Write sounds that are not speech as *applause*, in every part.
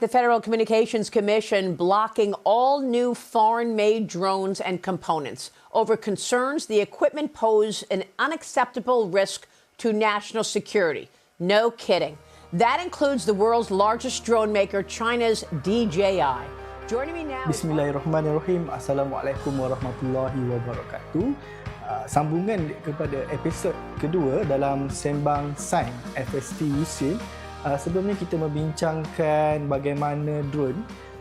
The Federal Communications Commission blocking all new foreign made drones and components over concerns the equipment pose an unacceptable risk to national security. No kidding. That includes the world's largest drone maker, China's DJI. Joining me now. is- Bismillahirrahmanirrahim. Assalamualaikum warahmatullahi wabarakatuh. Uh, sambungan kepada episod kedua dalam Sembang Sains FST USIM. Uh, sebelum ni kita membincangkan bagaimana drone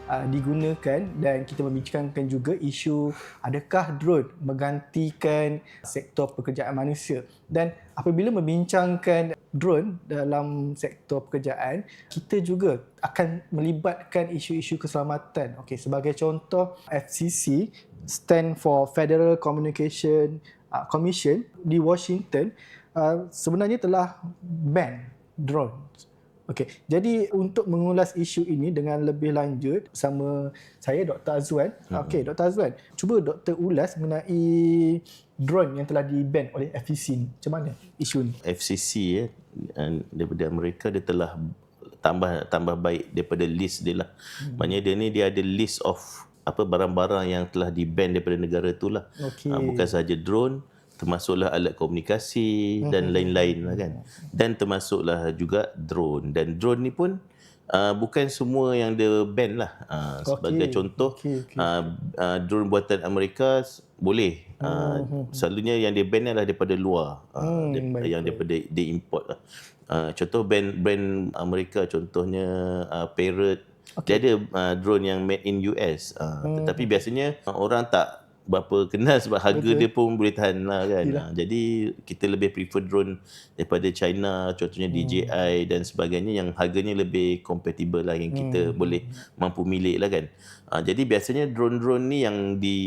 uh, digunakan dan kita membincangkan juga isu adakah drone menggantikan sektor pekerjaan manusia. Dan apabila membincangkan drone dalam sektor pekerjaan, kita juga akan melibatkan isu-isu keselamatan. Okey, sebagai contoh FCC stand for Federal Communication uh, Commission di Washington uh, sebenarnya telah ban drones. Okey, jadi untuk mengulas isu ini dengan lebih lanjut bersama saya Dr. Azwan. Okey, Dr. Azwan, cuba Dr. ulas mengenai drone yang telah di-ban oleh FCC ni. Macam mana isu ni? FCC ya and daripada Amerika dia telah tambah tambah baik daripada list dia lah. Hmm. Maknanya dia ni dia ada list of apa barang-barang yang telah di-ban daripada negara tu lah. Okey. Ah, bukan sahaja drone, termasuklah alat komunikasi dan lain-lain lah kan. Dan termasuklah juga drone. Dan drone ni pun uh, bukan semua yang dia ban lah. Uh, sebagai Okey. contoh, Okey, okey. uh, uh, drone buatan Amerika boleh. Uh, selalunya yang dia ban adalah daripada luar. Uh, Hmm, dia, yang daripada dia import lah. Uh, contoh brand brand Amerika contohnya uh, Parrot. Okay. Dia ada uh, drone yang made in US. Uh, hmm. Tetapi biasanya uh, orang tak berapa kenal sebab harga Betul. dia pun boleh tahan lah kan. Uh, jadi kita lebih prefer drone daripada China contohnya hmm. DJI dan sebagainya yang harganya lebih compatible lah yang kita hmm. boleh mampu milik lah kan. Uh, jadi biasanya drone-drone ni yang di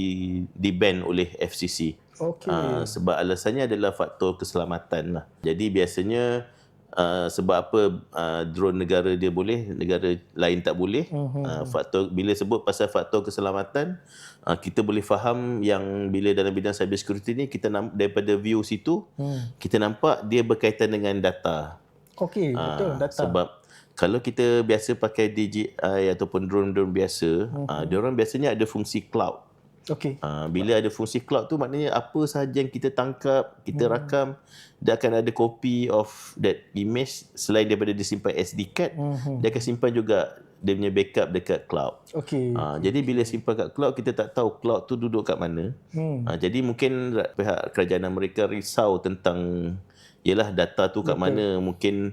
di ban oleh FCC. Okey. Uh, sebab alasannya adalah faktor keselamatan lah. Jadi biasanya uh, sebab apa uh, drone negara dia boleh, negara lain tak boleh. Uh-huh. Uh, faktor bila sebut pasal faktor keselamatan, uh, kita boleh faham yang bila dalam bidang cyber security ni kita nam- daripada view situ hmm. kita nampak dia berkaitan dengan data. Okey, betul Ah, data. Sebab kalau kita biasa pakai DJI ataupun drone-drone biasa, uh-huh. uh, dia orang biasanya ada fungsi cloud. Okey. Uh, bila ada fungsi cloud tu maknanya apa sahaja yang kita tangkap, kita hmm. rakam, dia akan ada copy of that image selain daripada dia simpan SD card, hmm. dia akan simpan juga dia punya backup dekat cloud. Okey. Uh, jadi bila simpan kat cloud kita tak tahu cloud tu duduk kat mana. Hmm. Uh, jadi mungkin pihak kerajaan Amerika risau tentang yalah data tu kat mana mungkin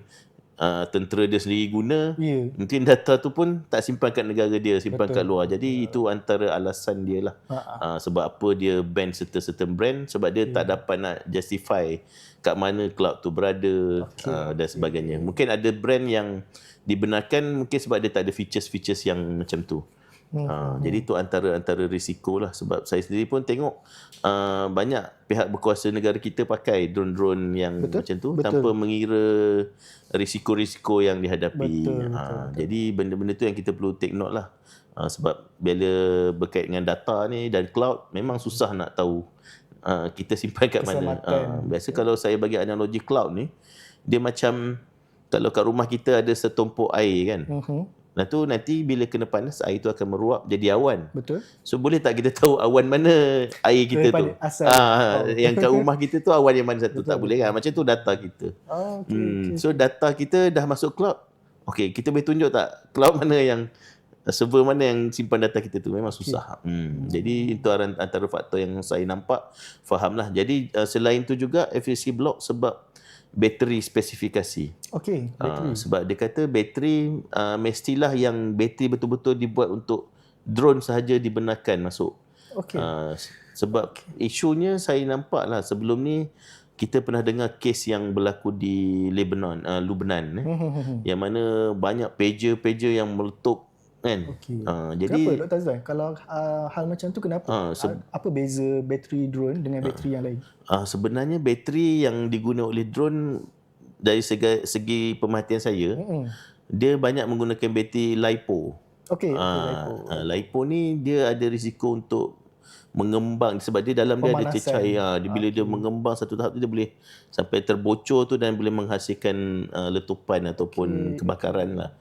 uh, tentera dia sendiri guna. Ya. Mungkin data tu pun tak simpan kat negara dia, simpan Betul. kat luar. Jadi itu antara alasan dia lah. Uh, sebab apa dia ban certain-certain brand sebab dia tak dapat nak justify kat mana cloud tu berada okay. uh, dan sebagainya. Mungkin ada brand yang dibenarkan mungkin sebab dia tak ada features-features yang macam tu. Hmm. Uh, jadi itu antara antara risiko lah sebab saya sendiri pun tengok uh, banyak pihak berkuasa negara kita pakai drone-drone yang Betul? macam tu Betul. tanpa mengira risiko-risiko yang dihadapi. Betul, Uh, jadi benda-benda tu yang kita perlu take note lah. Uh, sebab bila berkait dengan data ni dan cloud memang susah nak tahu uh, kita *laughs* simpan kat mana. Uh, biasa kalau saya bagi analogi cloud ni dia macam kalau kat rumah kita ada setumpuk air kan. Mhm. Nah tu nanti bila kena panas air tu akan meruap jadi awan. Betul. So boleh tak kita tahu awan mana air kita Daripada tu? asal. Ah, Oh. *laughs* yang kat rumah kita tu awan yang mana satu tak boleh kan? Macam tu data kita. Oh, okey. Hmm. So data kita dah masuk cloud. Okey, kita boleh tunjuk tak cloud *laughs* mana yang server mana yang simpan data kita tu memang susah. Hmm. Jadi itu antara faktor yang saya nampak fahamlah. Jadi uh, selain tu juga FCC block sebab bateri spesifikasi. Okey, bateri. Uh, sebab dia kata bateri uh, mestilah yang bateri betul-betul dibuat untuk drone sahaja dibenarkan masuk. Okey. Uh, sebab isunya saya nampak lah sebelum ni kita pernah dengar kes yang berlaku di Lebanon, uh, Lubnan eh, Hmm. yang mana banyak pager-pager yang meletup kan. Okey. Uh, Kenapa jadi Dr. Azlan? Kalau uh, hal macam tu kenapa? Ah, se- Uh, apa beza bateri drone dengan bateri yang lain? uh, sebenarnya bateri yang digunakan oleh drone dari segi, segi pemerhatian saya, Hmm. dia banyak menggunakan bateri LiPo. Okey, okay, Ah, ah, LiPo ni dia ada risiko untuk mengembang sebab dia dalam dia ada cecair ha, dia bila dia mengembang satu tahap tu dia boleh sampai terbocor tu dan boleh menghasilkan uh, letupan ataupun kebakaran lah.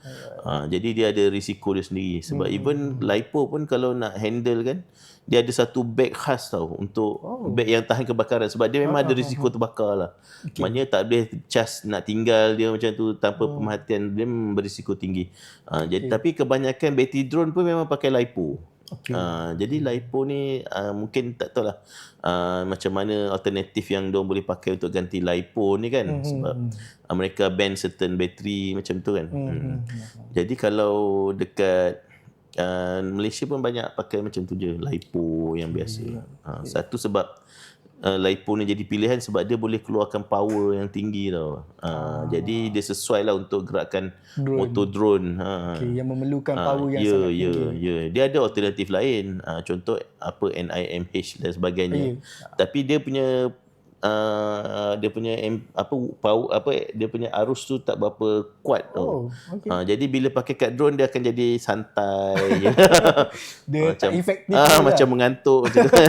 Ha, jadi dia ada risiko dia sendiri sebab Hmm. even lipo pun kalau nak handle kan dia ada satu bag khas tau untuk oh. bag yang tahan kebakaran sebab dia memang ada risiko terbakar lah. Okay. Maknanya tak boleh just nak tinggal dia macam tu tanpa oh. pemerhatian dia memang berisiko tinggi. Ha, jadi tapi kebanyakan battery drone pun memang pakai lipo. Okey. Uh, jadi lipo ni uh, mungkin tak tahu lah uh, macam mana alternatif yang diorang boleh pakai untuk ganti lipo ni kan mm-hmm. sebab uh, mereka ban certain battery macam tu kan. Mm-hmm. Jadi kalau dekat uh, Malaysia pun banyak pakai macam tu je lipo yang biasa. Uh, satu sebab uh, lipo ni jadi pilihan sebab dia boleh keluarkan power yang tinggi tau. Uh, jadi dia sesuai lah untuk gerakan Drone. motor drone. Ha. Okay, yang memerlukan Ah, power yang ya, sangat ya, tinggi. ya. Dia ada alternatif lain. Uh, contoh apa NIMH dan sebagainya. Ya. Tapi dia punya uh, dia punya apa power apa dia punya arus tu tak berapa kuat Oh, tau. okey. Ah, jadi bila pakai kat drone dia akan jadi santai. *laughs* Dia tak efektif ah, pula. macam mengantuk macam tu. *laughs*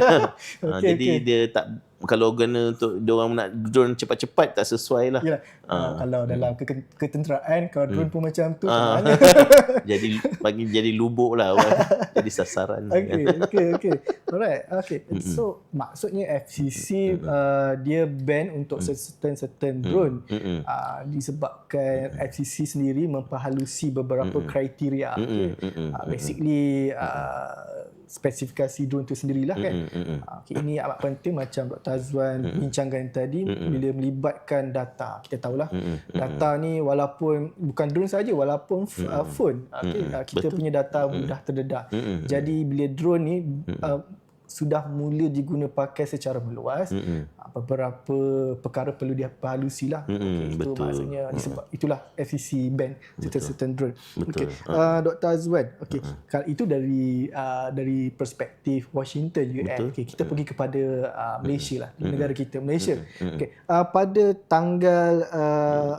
Ah, Okey, jadi okey. dia tak kalau guna untuk dia orang nak drone cepat-cepat tak sesuai lah. Yalah, uh, kalau dalam ke- ketenteraan kalau drone pun macam tu mana? *laughs* jadi bagi jadi lubuk lah orang. *laughs* jadi sasaran. Okey, okey, okey. Alright, okey. So maksudnya FCC uh, dia ban untuk certain certain drone Mm-mm. uh, disebabkan FCC sendiri memperhalusi beberapa kriteria. Okay. mm-mm, Uh, basically uh, spesifikasi drone tu sendirilah kan. Mm-mm. Uh, okay, ini amat penting macam Dr. Azwan bincangkan tadi bila melibatkan data. Kita tahulah data ni walaupun bukan drone saja walaupun uh, phone okay, uh, kita punya data mudah terdedah. Jadi bila drone ni uh, sudah mula diguna pakai secara meluas, uh, beberapa perkara perlu diperhalusi lah. Mm-mm, Okay, itu betul. maksudnya disebab itulah FCC ban certain certain drone. Betul. Okay. Uh, Dr. Azwan, okay. Kalau itu dari uh, dari perspektif Washington US. Okay, kita pergi kepada uh, Malaysia lah, di negara kita Malaysia. Okay. Uh, pada tanggal uh,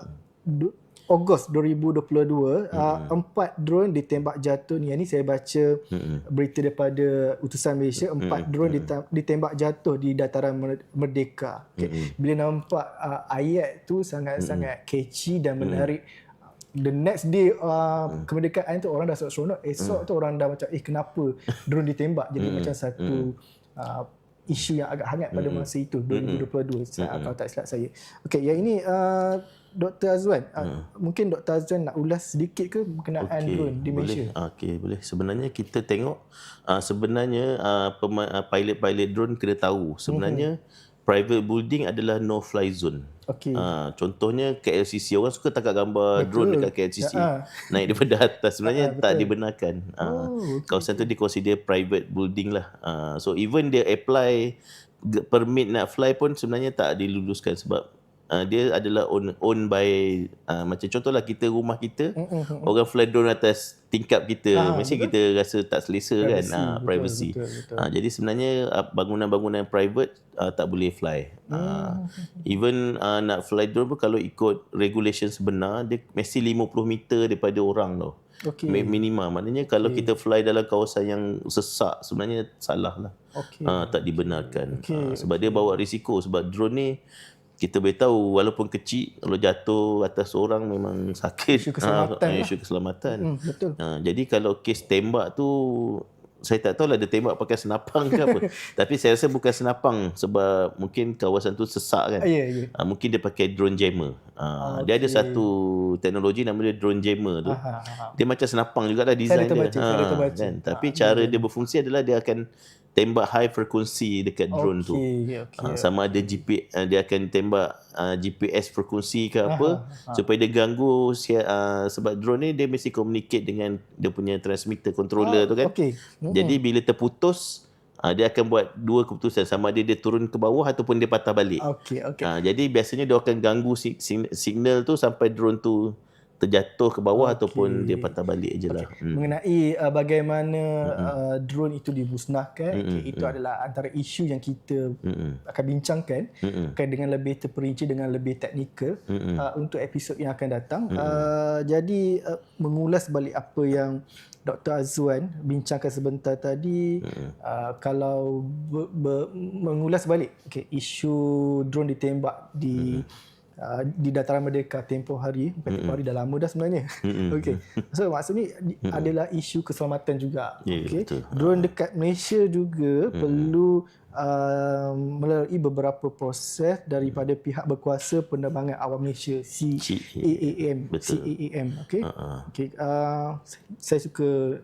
du- Ogos 2022, uh, empat drone ditembak jatuh. Ni. Yang ni saya baca berita daripada utusan Malaysia, empat drone ditem- ditembak jatuh di dataran Mer- Merdeka. Okay. Bila nampak uh, ayat tu sangat-sangat catchy dan menarik. The next day uh, kemerdekaan tu orang dah seronok. Esok tu orang dah macam eh kenapa drone ditembak. Jadi macam satu uh, isu yang agak hangat pada masa itu 2022 mm kalau tak silap saya. Okey, yang ini uh, Dr. Azwan, uh, mungkin Dr. Azwan nak ulas sedikit ke berkenaan drone di Malaysia? boleh. Ah, Okey, boleh. Sebenarnya kita tengok uh, sebenarnya uh, pema- uh, pilot-pilot drone kena tahu sebenarnya private building adalah no fly zone. Okey. Ah, contohnya KLCC orang suka tangkap gambar drone dekat KLCC Ya, ah. naik daripada atas sebenarnya tak dibenarkan. Ah, Oh, okey, kawasan tu di consider private building lah. Ah, so even dia apply permit nak fly pun sebenarnya tak diluluskan sebab uh, dia adalah own, own by uh, macam contohlah kita rumah kita orang fly drone atas tingkap kita. Ah, mesti kita rasa tak selesa kan? Privacy, uh, betul, privacy. betul, betul. Ah, jadi sebenarnya uh, bangunan-bangunan private uh, tak boleh fly. Uh, even uh, nak fly drone pun kalau ikut regulation sebenar dia mesti 50 meter daripada orang tau. Okey. Mi- minima maknanya kalau kita fly dalam kawasan yang sesak sebenarnya salah lah Okey. uh, tak dibenarkan. Okey, Ah, sebab dia bawa risiko. Sebab drone ni kita boleh tahu walaupun kecil kalau jatuh atas orang memang sakit Isu keselamatan Ah, lah. isu keselamatan Hmm, betul. Ha, jadi kalau kes tembak tu saya tak tahu lah dia tembak pakai senapang ke apa. *laughs* Tapi saya rasa bukan senapang sebab mungkin kawasan tu sesak kan. Ah, Ya, ya. Ha, mungkin dia pakai drone jammer. Ha, Dia ada satu teknologi nama dia drone jammer tu. Ha, ha, ha. Dia macam senapang jugalah design dia. saya dah terbaca. kan? Tapi cara dia berfungsi adalah dia akan tembak high frekuensi dekat drone tu. Okey, okey. Ha, sama ada GP uh, dia akan tembak uh, GPS frekuensi ke apa supaya dia ganggu uh, sebab drone ni dia mesti communicate dengan dia punya transmitter controller tu kan. Okey. Jadi bila terputus uh, dia akan buat dua keputusan sama ada dia turun ke bawah ataupun dia patah balik. Okey, okey. Ha, jadi biasanya dia akan ganggu sig- signal tu sampai drone tu terjatuh ke bawah okay. ataupun dia patah balik je lah. Hmm. mengenai uh, bagaimana uh, drone itu dimusnahkan okay, itu adalah antara isu yang kita akan bincangkan okay, dengan lebih terperinci dengan lebih teknikal uh, untuk episod yang akan datang. Uh, jadi uh, mengulas balik apa yang Dr. Azwan bincangkan sebentar tadi uh, kalau ber, ber, mengulas balik okay, isu drone ditembak di uh, di dataran merdeka tempoh hari bukan tempoh hari dah lama dah sebenarnya. *laughs* Okey so maksudnya di- adalah isu keselamatan juga. Ya, okey betul. drone dekat Malaysia juga perlu uh, melalui beberapa proses daripada pihak berkuasa penerbangan awam Malaysia CAAM. CAAM okey Uh-uh. okey uh, saya suka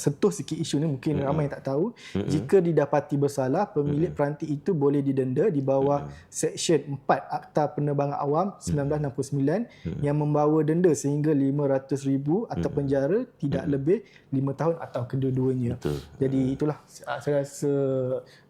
sentuh sikit isu ni mungkin mm-hmm. ramai yang tak tahu mm-hmm. jika didapati bersalah pemilik mm-hmm. peranti itu boleh didenda di bawah mm-hmm. seksyen 4 Akta Penerbangan Awam 1969 mm-hmm. yang membawa denda sehingga RM500,000 atau penjara tidak mm-hmm. lebih 5 tahun atau kedua-duanya Betul. jadi itulah uh, saya rasa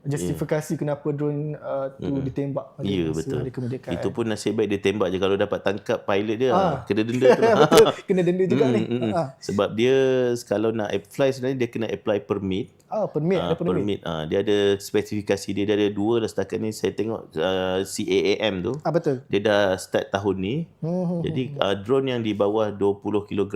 justifikasi kenapa drone uh, tu mm-hmm. ditembak pada masa betul. hari kemerdekaan Itu pun nasib baik dia tembak je kalau dapat tangkap pilot dia ah. kena denda tu. *laughs* betul kena denda juga ni Mm, mm. Ah. Sebab dia kalau nak apply sebenarnya dia kena apply permit. ah permit ada permit permit. Ah, dia ada spesifikasi dia. Dia ada dua lah setakat ni saya tengok uh, CAAM tu. ah betul Dia dah start tahun ni. Hmm, Jadi uh, drone yang di bawah 20 kg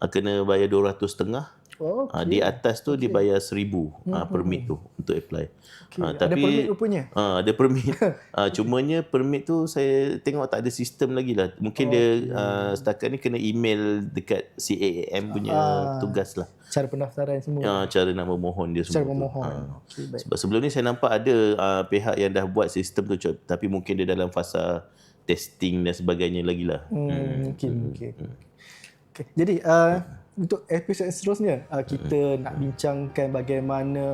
uh, kena bayar 200 setengah. Oh Uh, di atas tu dia bayar 1000 uh, permit tu untuk apply. okay. Ah, ada permit rupanya Ah, ada permit. *laughs* ah, cumanya permit tu saya tengok tak ada sistem lagi lah. Mungkin oh, dia ah, setakat ni kena email dekat CAAM punya Ah. tugas lah. cara pendaftaran semua Ah, cara nak memohon dia semua. cara tu. memohon Ah. okey baik Sebab sebelum ni saya nampak ada ah, pihak yang dah buat sistem tu tapi mungkin dia dalam fasa testing dan sebagainya lagi lah. Hmm, mungkin mungkin. Okay. Jadi uh, untuk episod seterusnya uh, kita nak bincangkan bagaimana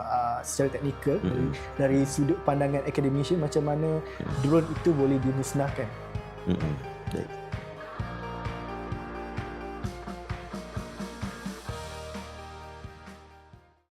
uh, secara teknikal dari, dari sudut pandangan academician macam mana drone itu boleh dimusnahkan. Mm-mm. Baik.